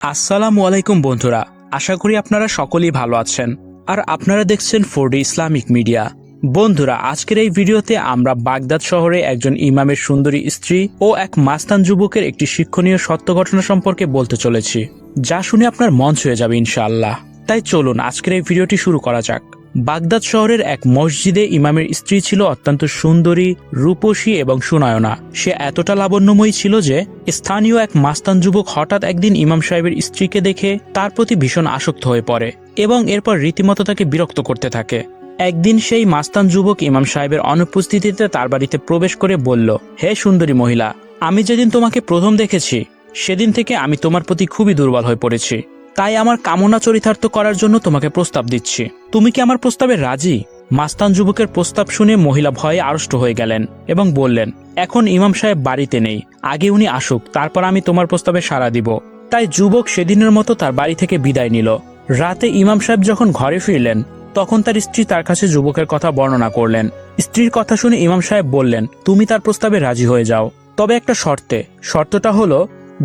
আসসালামু আলাইকুম বন্ধুরা, আশা করি আপনারা সকলেই ভালো আছেন আর আপনারা দেখছেন ফোর্ডি ইসলামিক মিডিয়া। বন্ধুরা, আজকের এই ভিডিওতে আমরা বাগদাদ শহরে একজন ইমামের সুন্দরী স্ত্রী ও এক মাস্তান যুবকের একটি শিক্ষণীয় সত্য ঘটনা সম্পর্কে বলতে চলেছি, যা শুনে আপনার মন ছুঁয়ে যাবে ইনশাআল্লাহ। তাই চলুন আজকের এই ভিডিওটি শুরু করা যাক। বাগদাদ শহরের এক মসজিদে ইমামের স্ত্রী ছিল অত্যন্ত সুন্দরী, রূপসী এবং সুনয়না। সে এতটা লাবণ্যময়ী ছিল যে স্থানীয় এক মাস্তান যুবক হঠাৎ একদিন ইমাম সাহেবের স্ত্রীকে দেখে তার প্রতি ভীষণ আসক্ত হয়ে পড়ে এবং এরপর রীতিমতো তাকে বিরক্ত করতে থাকে। একদিন সেই মাস্তান যুবক ইমাম সাহেবের অনুপস্থিতিতে তার বাড়িতে প্রবেশ করে বলল, হে সুন্দরী মহিলা, আমি যেদিন তোমাকে প্রথম দেখেছি, সেদিন থেকে আমি তোমার প্রতি খুবই দুর্বল হয়ে পড়েছি। তাই আমার কামনা চরিতার্থ করার জন্য তোমাকে প্রস্তাব দিচ্ছি। তুমি কি আমার প্রস্তাবে রাজি? মাস্তান যুবকের প্রস্তাব শুনে মহিলা ভয়ে আড়ষ্ট হয়ে গেলেন এবং বললেন, এখন ইমাম সাহেব বাড়িতে নেই। আগে উনি আসুক, তারপর আমি তোমার প্রস্তাবে সাড়া দিব। তাই যুবক সেদিনের মতো তার বাড়ি থেকে বিদায় নিল। রাতে ইমাম সাহেব যখন ঘরে ফিরলেন, তখন তার স্ত্রী তার কাছে যুবকের কথা বর্ণনা করলেন। স্ত্রীর কথা শুনে ইমাম সাহেব বললেন, তুমি তার প্রস্তাবে রাজি হয়ে যাও। তবে একটা শর্তে। শর্তটা হলো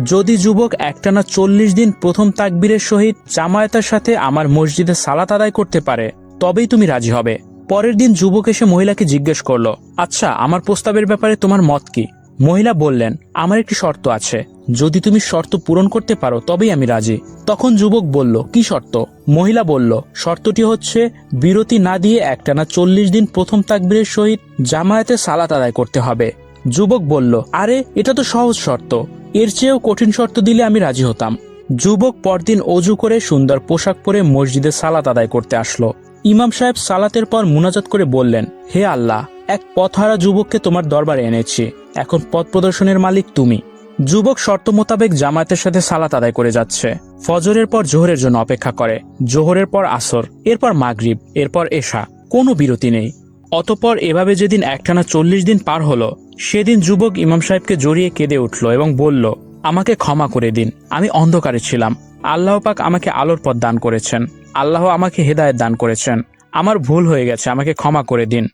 যদি যুবক একটানা চল্লিশ দিন প্রথম তাকবীরের সহিত জামায়াতের সাথে আমার মসজিদে সালাত আদায় করতে পারে, তবেই তুমি রাজি হবে। পরের দিন যুবক এসে মহিলাকে জিজ্ঞেস করল আচ্ছা আমার প্রস্তাবের ব্যাপারে তোমার মত কি? মহিলা বললেন, আমার একটি শর্ত আছে। যদি তুমি শর্ত পূরণ করতে পারো, তবেই আমি রাজি। তখন যুবক বলল, কি শর্ত? মহিলা বলল, শর্তটি হচ্ছে বিরতি না দিয়ে একটানা চল্লিশ দিন প্রথম তাকবীরের সহিত জামায়াতে সালাত আদায় করতে হবে। যুবক বলল, আরে, এটা তো সহজ শর্ত। এর চেয়েও কঠিন শর্ত দিলে আমি রাজি হতাম। যুবক পরদিন অজু করে সুন্দর পোশাক পরে মসজিদে সালাত আদায় করতে আসলো। ইমাম সাহেব সালাতের পর মুনাজাত করে বললেন, হে আল্লাহ, এক পথহারা যুবককে তোমার দরবারে এনেছি। এখন পথ প্রদর্শনের মালিক তুমি। যুবক শর্ত মোতাবেক জামায়াতের সাথে সালাত আদায় করে যাচ্ছে। ফজরের পর জোহরের জন্য অপেক্ষা করে। জোহরের পর আসর, এরপর মাগরিব, এরপর এশা। কোনো বিরতি নেই। অতপর এভাবে যেদিন একটানা চল্লিশ দিন পার হলো সেদিন যুবক ইমাম সাহেবকে জড়িয়ে কেঁদে উঠল এবং বলল, আমাকে ক্ষমা করে দিন, আমি অন্ধকারে ছিলাম। আল্লাহ পাক আমাকে আলোর পথ দান করেছেন। আল্লাহ আমাকে হেদায়ত দান করেছেন। আমার ভুল হয়ে গেছে, আমাকে ক্ষমা করে দিন।